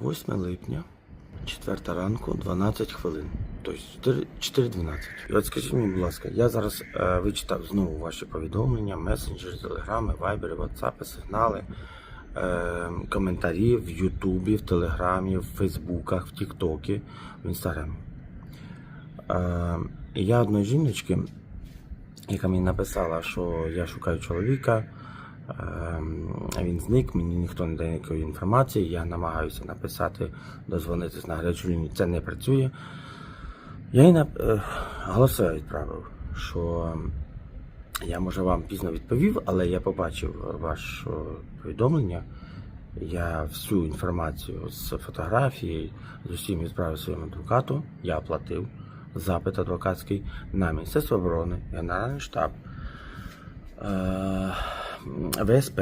8 липня, 4 ранку, 12 хвилин. Тобто 4.12. І от скажіть мені, будь ласка, я зараз е, вичитав знову ваші повідомлення, месенджери, телеграми, вайбери, ватсапи, сигнали, е, коментарі в Ютубі, в Телеграмі, в Фейсбуках, в Тіктокі, в Інстаграмі. Е, я одної жіночки, яка мені написала, що я шукаю чоловіка. Ем, Він зник, мені ніхто не дає ніякої інформації. Я намагаюся написати, дозвонитись на гарячу лінію. Це не працює. Я їй е, голосове відправив, що я може вам пізно відповів, але я побачив ваше повідомлення. Я всю інформацію з фотографії з усім відправив своєму адвокату. Я оплатив запит адвокатський на Міністерство оборони, Генеральний штаб, е, ВСП,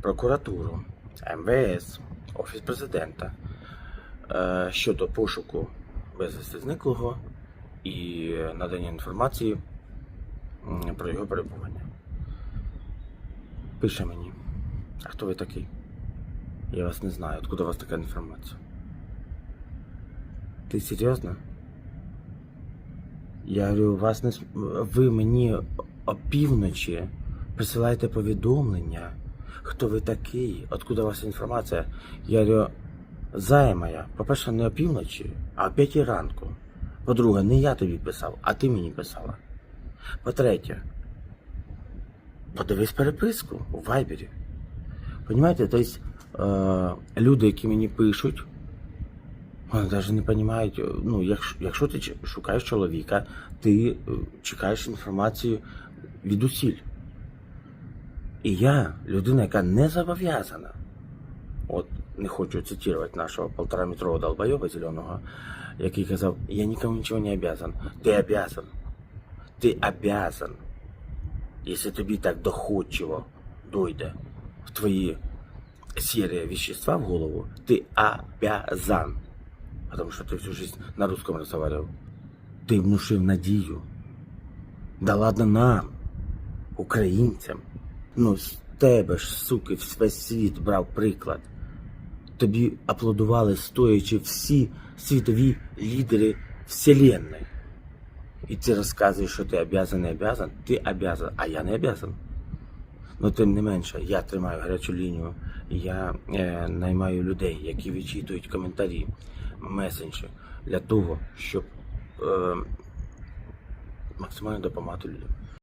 прокуратуру, МВС, Офіс президента е, щодо пошуку безвісти зниклого і надання інформації про його перебування. Пише мені. А хто ви такий? Я вас не знаю. Откуда у вас така інформація? Ти серйозно? Я говорю, вас не ви мені опівночі присилаєте повідомлення, хто ви такий, откуда у вас інформація. Я говорю, зая моя, по-перше, не опівночі, а о п'ятій ранку. По-друге, не я тобі писав, а ти мені писала. По-третє, подивись переписку у Вайбері. Понимаєте, тобто е, люди, які мені пишуть, вони навіть не розуміють, ну, якщо, якщо ти шукаєш чоловіка, ти е, чекаєш інформацію від усіль. І я, людина, яка не зобов'язана, от не хочу цитувати нашого полтораметрового долбойоба зеленого, який казав, я нікому нічого не обязан. Ти обязан. Ти обязан. Якщо тобі так доходчиво дойде в твої серия вещества в голову, ты обязан. Потому что ты всю жизнь на русском разговаривал. Ти внушив надію. Да ладно нам, українцям. Ну, з тебе ж, суки, весь світ брав приклад. Тобі аплодували стоячи всі світові лідери Вселенної. І ти розказуєш, що ти обязан, не обязан. Ти обязан, а я не обязан. Ну, тим не менше, я тримаю гарячу лінію, я е, наймаю людей, які відчитують коментарі, месенджі для того, щоб е, максимально допомагати людям.